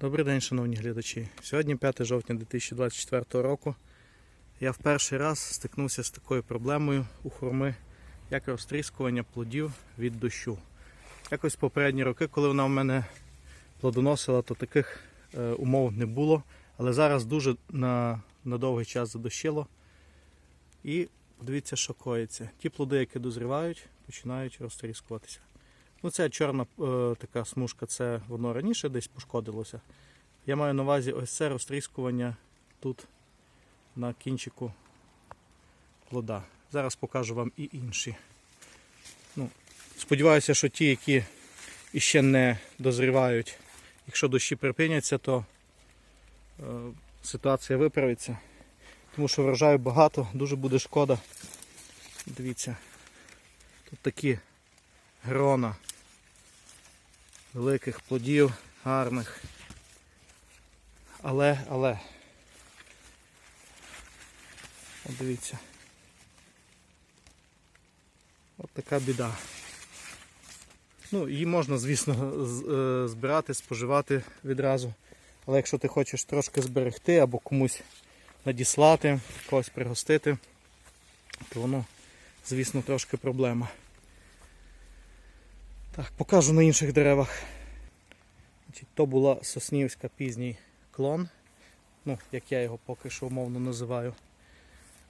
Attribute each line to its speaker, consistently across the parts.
Speaker 1: Добрий день, шановні глядачі. Сьогодні 5 жовтня 2024 року. Я в перший раз стикнувся з такою проблемою у хурми, як розтріскування плодів від дощу. Якось попередні роки, коли вона в мене плодоносила, то таких е, умов не було. Але зараз дуже на, на довгий час задощило. І подивіться, що коїться. Ті плоди, які дозрівають, починають розтріскуватися. Ну, це чорна е, така смужка, це воно раніше десь пошкодилося. Я маю на увазі ось це розтріскування тут на кінчику плода. Зараз покажу вам і інші. Ну, сподіваюся, що ті, які іще не дозрівають, якщо дощі припиняться, то е, ситуація виправиться. Тому що врожаю багато, дуже буде шкода. Дивіться, тут такі грона великих плодів, гарних. Але, але. От дивіться. От така біда. Ну, її можна, звісно, е, збирати, споживати відразу. Але якщо ти хочеш трошки зберегти або комусь надіслати, когось пригостити, то воно, звісно, трошки проблема. Так, покажу на інших деревах. То була соснівська пізній клон, ну, як я його поки що умовно називаю.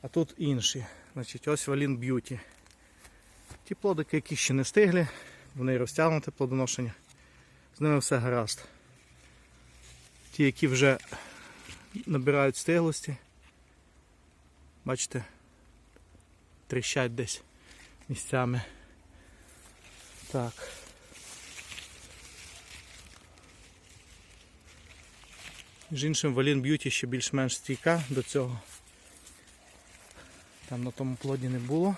Speaker 1: А тут інші. Значить, ось Валін Б'юті. Ті плодики, які ще не стиглі, вони розтягнуті плодоношення. З ними все гаразд. Ті, які вже набирають стиглості, бачите, тріщать десь місцями. Так. Між іншим Валін Б'юті ще більш-менш стійка до цього. Там на тому плоді не було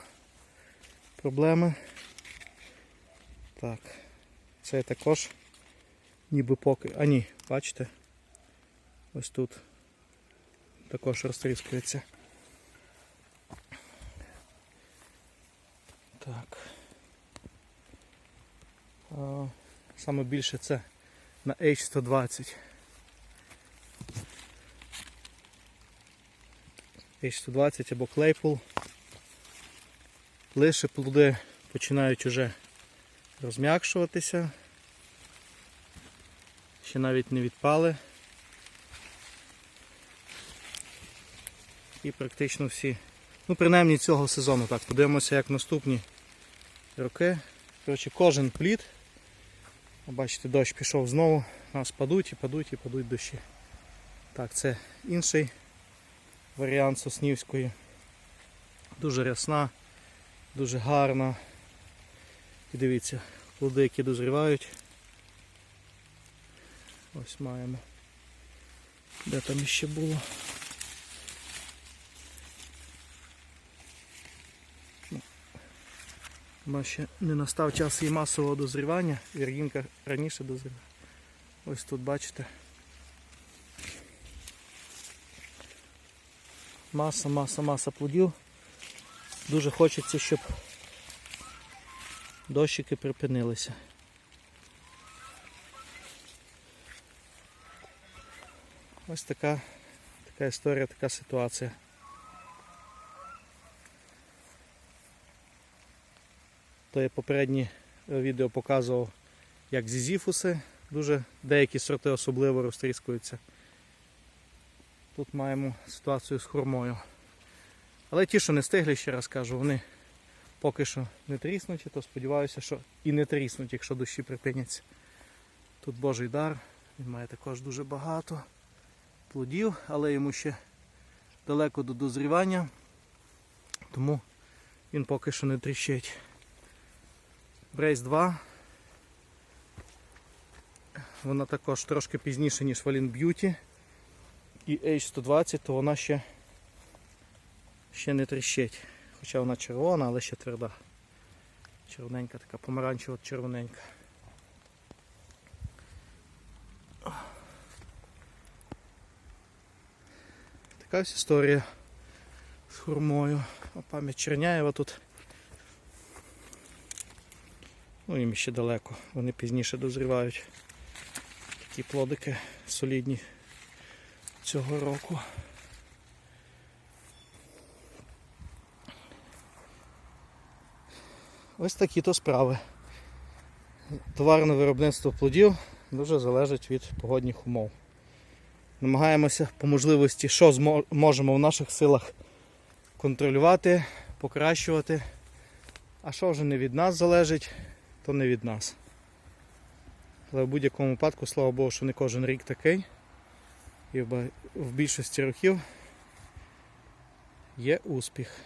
Speaker 1: проблеми. Так. Це також ніби поки. А ні, бачите? Ось тут також розтріскується. Так. А, Саме більше це на H120. H120 або Claypool. Лише плоди починають уже розм'якшуватися. Ще навіть не відпали. І практично всі. Ну, принаймні цього сезону. Так, подивимося, як наступні роки. Коротше, кожен плід. Бачите, дощ пішов знову, у нас падуть і падуть і падуть дощі. Так, це інший варіант Соснівської. Дуже рясна, дуже гарна. І дивіться, плоди, які дозрівають. Ось маємо. Де там іще було? Вона ще не настав час її масового дозрівання, віргінка раніше дозріває. Ось тут бачите. Маса, маса, маса плодів. Дуже хочеться, щоб дощики припинилися. Ось така, така історія, така ситуація. То я попереднє е, відео показував, як зізіфуси, дуже деякі сорти особливо розтріскуються. Тут маємо ситуацію з хурмою. Але ті, що не стигли, ще раз кажу, вони поки що не тріснуті, то сподіваюся, що і не тріснуть, якщо дощі припиняться. Тут Божий дар, він має також дуже багато плодів, але йому ще далеко до дозрівання, тому він поки що не тріщить. Брейс 2. Вона також трошки пізніше, ніж Валін Beauty. І H120, то вона ще, ще не тріщить. Хоча вона червона, але ще тверда. Червоненька, така помаранчева червоненька. Така ось історія з хурмою. А Пам'ять Черняєва тут. Ну їм ще далеко, вони пізніше дозрівають. такі плодики солідні цього року. Ось такі то справи. Товарне виробництво плодів дуже залежить від погодних умов. Намагаємося по можливості, що можемо в наших силах контролювати, покращувати. А що вже не від нас залежить, то не від нас. Але в будь-якому випадку, слава Богу, що не кожен рік такий. І в більшості років є успіх.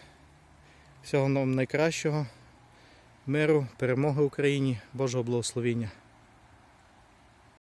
Speaker 1: Всього нам найкращого, миру, перемоги Україні, Божого благословіння.